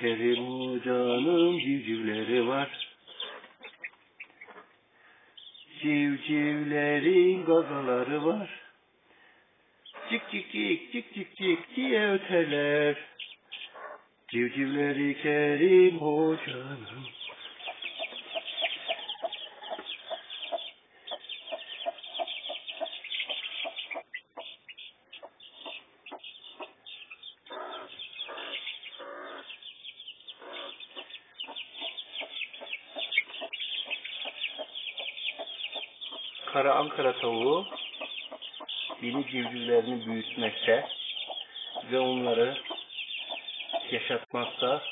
Kerim Hoca'nın civcivleri var. Civcivlerin gagaları var. Cik cik cik cik cik cik diye öterler. Civcivleri Kerim Hoca'nın. Kara Ankara tavuğu yeni civcivlerini büyütmekte ve onları yaşatmakta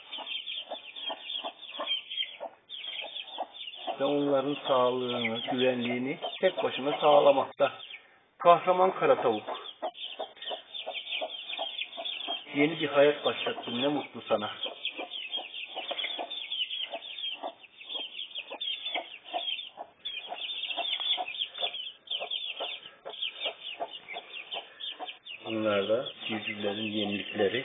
ve onların sağlığını, güvenliğini tek başına sağlamakta. Kahraman kara tavuk. Yeni bir hayat başlattın. Ne mutlu sana. Bunlar da civcivlerin yenilikleri.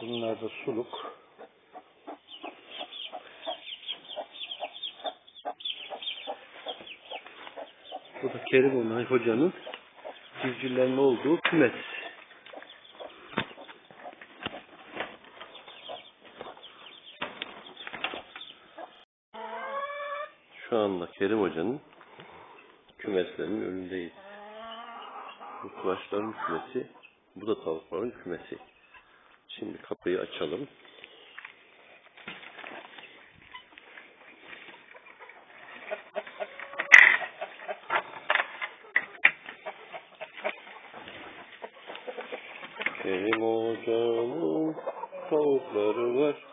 Bunlar da suluk. Bu da Kerim Onay Hoca'nın civcivlerin olduğu kümes. Şu anda Kerim Hoca'nın kümeslerinin önündeyiz. Bu kulaçların kümesi, bu da tavukların kümesi. Şimdi kapıyı açalım. Kerim Hoca'nın tavukları var.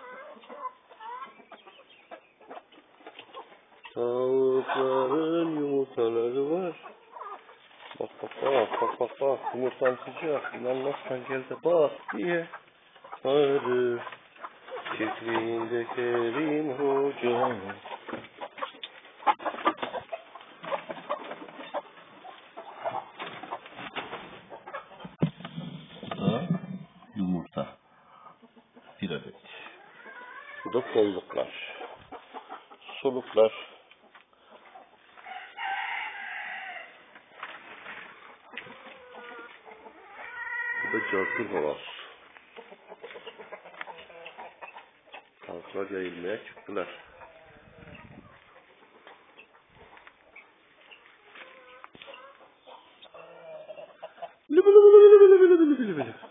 Tavukların var. Bak bak bak bak bak bak yumurtam sıcak. İnanmazsan gel de bak diye bağırır. Çiftliğinde Kerim Hoca. Da yumurta. Bir adet. Bu da kolluklar. Soluklar. Cazgır havas. Tavuklar yayılmaya çıktılar. Lübü lübü lübü lübü lübü lübü lübü lübü.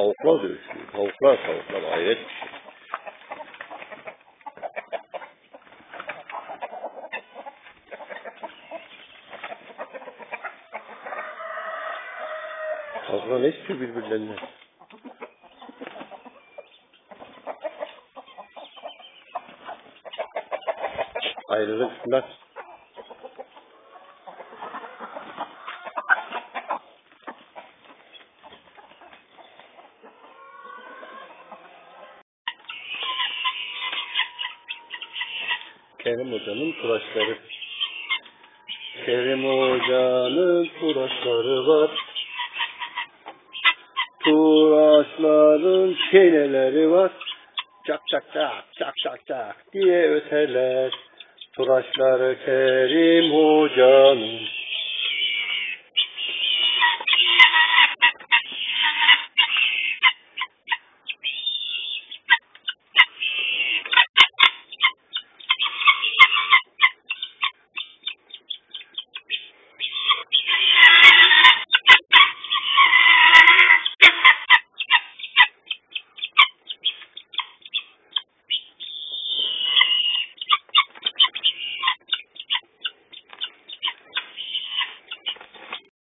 Tavuklar dövüşüyor. Tavuklar tavuklar hayret bir şey. Tavuklar ne istiyor birbirlerinden? Ayrılıksınlar. Kerim Hoca'nın tıraşları. Kerim Hoca'nın tıraşları var. Tıraşların çeneleri var. Çak çak çak çak çak çak diye öterler. Tıraşları Kerim Hoca'nın.